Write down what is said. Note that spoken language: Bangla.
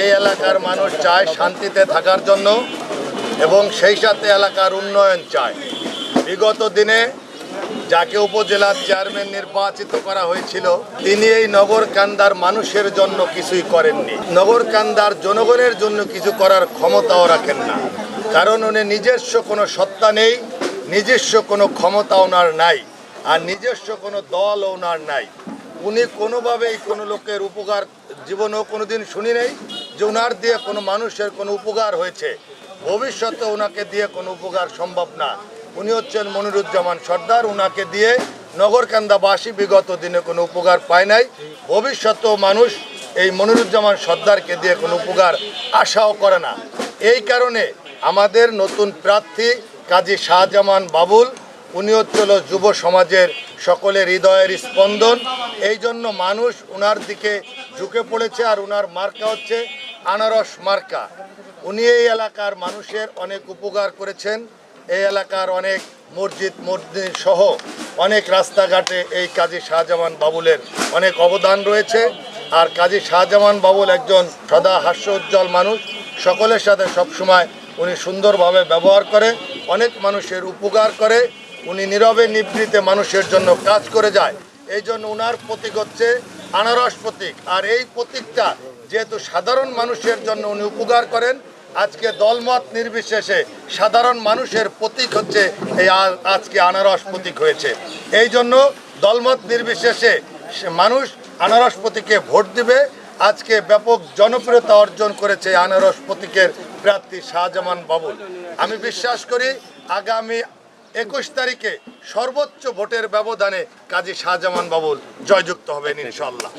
এই এলাকার মানুষ চায় শান্তিতে থাকার জন্য এবং সেই সাথে এলাকার উন্নয়ন চায়। বিগত দিনে যাকে উপজেলার চেয়ারম্যান নির্বাচিত করা হয়েছিল, তিনি এই নগর কান্দার মানুষের জন্য কিছুই করেননি। নগর কান্দার জনগণের জন্য কিছু করার ক্ষমতাও রাখেন না। কারণ উনি নিজস্ব কোনো সত্তা নেই, নিজস্ব কোনো ক্ষমতা ওনার নাই, আর নিজস্ব কোনো দল ওনার নাই। উনি কোনোভাবেই কোনো লোকের উপকার, জীবনেও কোনোদিন শুনি নেই যে ওনার দিয়ে কোনো মানুষের কোনো উপকার হয়েছে, ভবিষ্যতে ওনাকে দিয়ে কোনো উপকার সম্ভব না। উনি হচ্ছেন মনিরুজ্জামান সর্দার ওনাকে দিয়ে নগরকান্দাবাসী বিগত দিনে কোনো উপকার পায় নাই। ভবিষ্যতেও মানুষ এই মনিরুজ্জামান সর্দারকে দিয়ে কোনো উপকার আশাও করে না। এই কারণে আমাদের নতুন প্রার্থী কাজী শাহজামান বাবুল, উনি হচ্ছিল যুব সমাজের সকলের হৃদয়ের স্পন্দন। এই জন্য মানুষ ওনার দিকে ঝুঁকে পড়েছে আর ওনার মার্কা হচ্ছে আনারস মার্কা। উনি এই এলাকার মানুষের অনেক উপকার করেছেন। এই এলাকার অনেক মসজিদ মসজিদ সহ অনেক রাস্তাঘাটে এই কাজী শাহজামান বাবুলের অনেক অবদান রয়েছে। আর কাজী শাহজামান বাবুল একজন সদা হাস্য উজ্জ্বল মানুষ। সকলের সাথে সবসময় উনি সুন্দরভাবে ব্যবহার করে, অনেক মানুষের উপকার করে। উনি নীরবে নিবৃতে মানুষের জন্য কাজ করে যায়। এই জন্য উনার প্রতীক হচ্ছে আনারস প্রতীক। আর এই প্রতীকটা যেহেতু সাধারণ মানুষের জন্য উনি উপকার করেন, আজকে দলমত নির্বিশেষে সাধারণ মানুষের প্রতীক হচ্ছে এই আজকে আনারস প্রতীক হয়েছে। এই জন্য দলমত নির্বিশেষে মানুষ আনারস প্রতীকে ভোট দিবে। আজকে ব্যাপক জনপ্রিয়তা অর্জন করেছে আনারস প্রতীকের প্রার্থী শাহজামান বাবুল আমি বিশ্বাস করি আগামী একুশ তারিখে সর্বোচ্চ ভোটের ব্যবধানে কাজী শাহজামান বাবুল জয়যুক্ত হবেন ইনশাল্লাহ